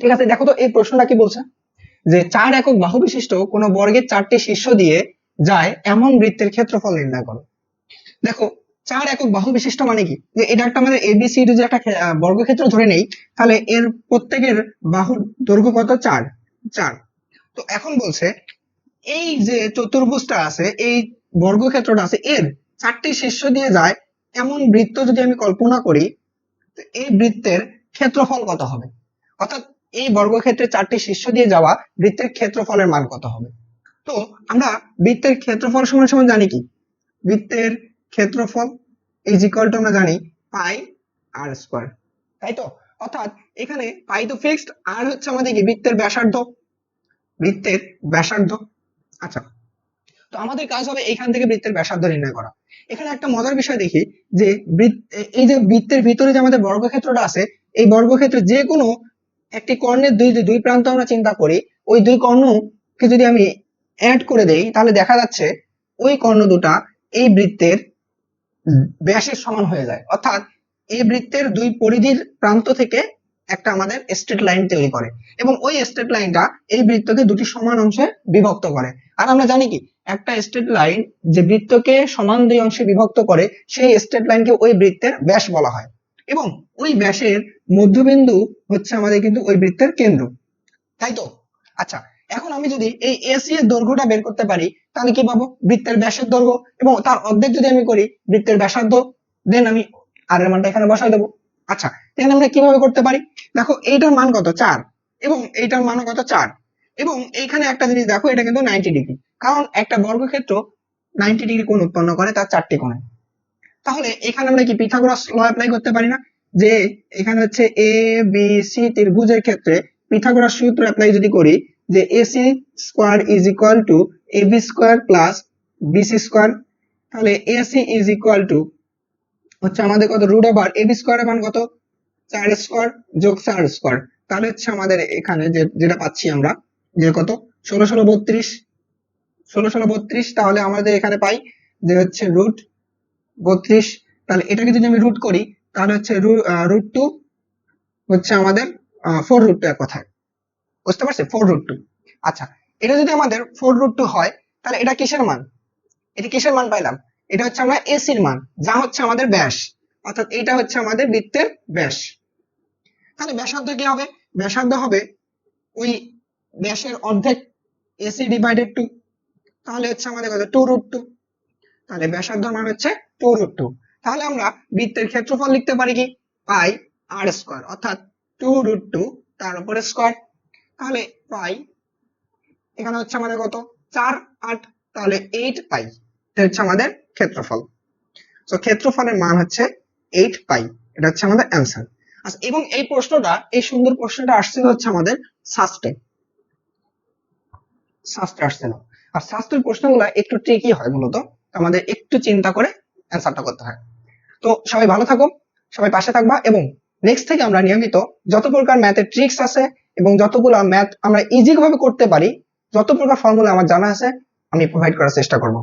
ঠিক আছে, দেখো তো এই প্রশ্নটা কি বলছে? যে চার একক বাহু বিশিষ্ট কোন বর্গের চারটি শীর্ষ দিয়ে যায় এমন বৃত্তের ক্ষেত্রফল নির্ণয় করো। দেখো, চার একক বাহু বিশিষ্ট মানে কি? যে এটা একটা আমাদের এবিসি যদি একটা বর্গক্ষেত্র ধরে নেই, তাহলে এর প্রত্যেকের বাহুর দৈর্ঘ্য কত? চার। চার। তো এখন বলছে, এই যে চতুর্ভুজটা আছে, এই বর্গক্ষেত্রটা আছে, এর চারটি শীর্ষ দিয়ে যায় এমন বৃত্ত যদি আমি কল্পনা করি এই বৃত্তের ক্ষেত্রফল কত হবে? অর্থাৎ এই বর্গক্ষেত্রে চারটি শীর্ষ দিয়ে যাওয়া বৃত্তের ক্ষেত্রফলের মান কত হবে? তো আমরা বৃত্তের ক্ষেত্রফল সমান সমান জানি কি? বৃত্তের ক্ষেত্রফল ইজ ইকুয়াল টু আমরা জানি পাই আর স্কোয়ার তাই তো? অর্থাৎ এখানে পাই তো ফিক্সড আর হচ্ছে আমাদের কি? বৃত্তের ব্যাসার্ধ। বৃত্তের ব্যাসার্ধ। আচ্ছা। তো আমাদের কাজ হবে এখান থেকে বৃত্তের ব্যাসার্ধ নির্ণয় করা। এখানে একটা মজার বিষয় দেখি যে বৃত্ত এই যে বৃত্তের ভিতরে যে আমাদের বর্গক্ষেত্রটা আছে, এই বর্গক্ষেত্রে যে কোনো একটি কর্ণের দুই দুই প্রান্ত আমরা চিন্তা করি, ওই দুই কর্ণকে যদি আমি অ্যাড করে দেই, তাহলে দেখা যাচ্ছে ওই কর্ণ দুটা এই বৃত্তের ব্যাসের সমান হয়ে যায়। অর্থাৎ এই বৃত্তের দুই পরিধির প্রান্ত থেকে একটা আমাদের স্ট্রেট লাইন তৈরি করে এবং ওই স্ট্রেট লাইনটা এই বৃত্তকে দুটি সমান অংশে বিভক্ত করে। আর আমরা জানি কি, একটা স্ট্রেট লাইন যে বৃত্তকে সমান দুই অংশে বিভক্ত করে, সেই স্ট্রেট লাইনকে ওই বৃত্তের ব্যাস বলা হয়। এবং ওই ব্যাসের মধ্যবিন্দু হচ্ছে আমাদের কিন্তু ওই বৃত্তের কেন্দ্র। তাই তো? আচ্ছা এখন আমি যদি এই এসি এর দৈর্ঘ্যটা বের করতে পারি, তাহলে কি পাবো? বৃত্তের ব্যাসের দৈর্ঘ্য এবং তার অর্ধেক যদি আমি করি, বৃত্তের ব্যাসার্ধ দেন আমি আর এর মানটা এখানে বসাই দেবো। আচ্ছা এখানে আমরা কীভাবে করতে পারি? দেখো, এইটার মান কত? চার। এবং এইটার মান কত? চার। এবং এইখানে একটা জিনিস দেখো, এটা কিন্তু নাইনটি ডিগ্রি কারণ একটা বর্গক্ষেত্র নাইনটি ডিগ্রি কোণ উৎপন্ন করে, তার চারটি কোণে। তাহলে এখানে আমরা কি পিথাগোরাস ল অ্যাপ্লাই করতে পারি না? যে এখানে হচ্ছে এ বি সি ত্রিভুজের ক্ষেত্রে পিথাগোরাস সূত্র অ্যাপ্লাই যদি করি, যে AC square is equal to A B square plus BC square তাহলে এসি ইজ ইকুয়াল টু হচ্ছে আমাদের কত রুট ওভার এ বি স্কোয়ারের মান কত? চার স্কোয়ার যোগ চার স্কোয়ার তাহলে হচ্ছে আমাদের এখানে যে, যেটা পাচ্ছি আমরা, যে কত? ষোলো ষোলো বত্রিশ। ষোলো ষোলো বত্রিশ, তাহলে আমাদের এখানে পাই যে হচ্ছে রুট বত্রিশ, তাহলে এটাকে যদি আমি রুট করি, তাহলে হচ্ছে রুট টু হচ্ছে আমাদের ফোর রুট টু এক কথায় বুঝতে পারছি ফোর রুট টু আচ্ছা এটা যদি আমাদের ফোর রুট টু হয়, তাহলে এটা কিসের মান? এটা কিসের মান পাইলাম? এটা হচ্ছে আমরা এসির মান, যা হচ্ছে আমাদের ব্যাস। অর্থাৎ এটা হচ্ছে আমাদের বৃত্তের ব্যাস। তাহলে ব্যাসার্ধ কি হবে? ব্যাসার্ধ হবে ওই ব্যাসের অর্ধেক এসি ডিভাইডেড টু তাহলে হচ্ছে আমাদের কত? টু রুট টু তাহলে ব্যাসার্ধ মান হচ্ছে টু রুট টু তাহলে আমরা বৃত্তের ক্ষেত্রফল লিখতে পারি কি? পাই আর স্কোয়ার অর্থাৎ টু রুট টু তার উপরে স্কোয়ার তাহলে পাই, এখানে হচ্ছে আমাদের কত? চার, আট, তাহলে এইট পাই। এটা হচ্ছে আমাদের ক্ষেত্রফল। তো ক্ষেত্রফলের মান হচ্ছে এইট পাই। এটা হচ্ছে আমাদের অ্যান্সার আচ্ছা এবং এই প্রশ্নটা, এই সুন্দর প্রশ্নটা আসছিল হচ্ছে আমাদের সাস্টে সাস্টে আসছিল। আর শাস্ত্রের প্রশ্নগুলো একটু ট্রিকি হয় মূলত। আমাদের একটু চিন্তা করে অ্যান্সারটা করতে হয়। তো সবাই ভালো থাকো, সবাই পাশে থাকবা এবং নেক্সট থেকে আমরা নিয়মিত যত প্রকার ম্যাথের ট্রিক্স আছে এবং যতগুলো ম্যাথ আমরা ইজি ভাবে করতে পারি, যত প্রকার ফর্মুলা আমার জানা আছে, আমি প্রোভাইড করার চেষ্টা করব।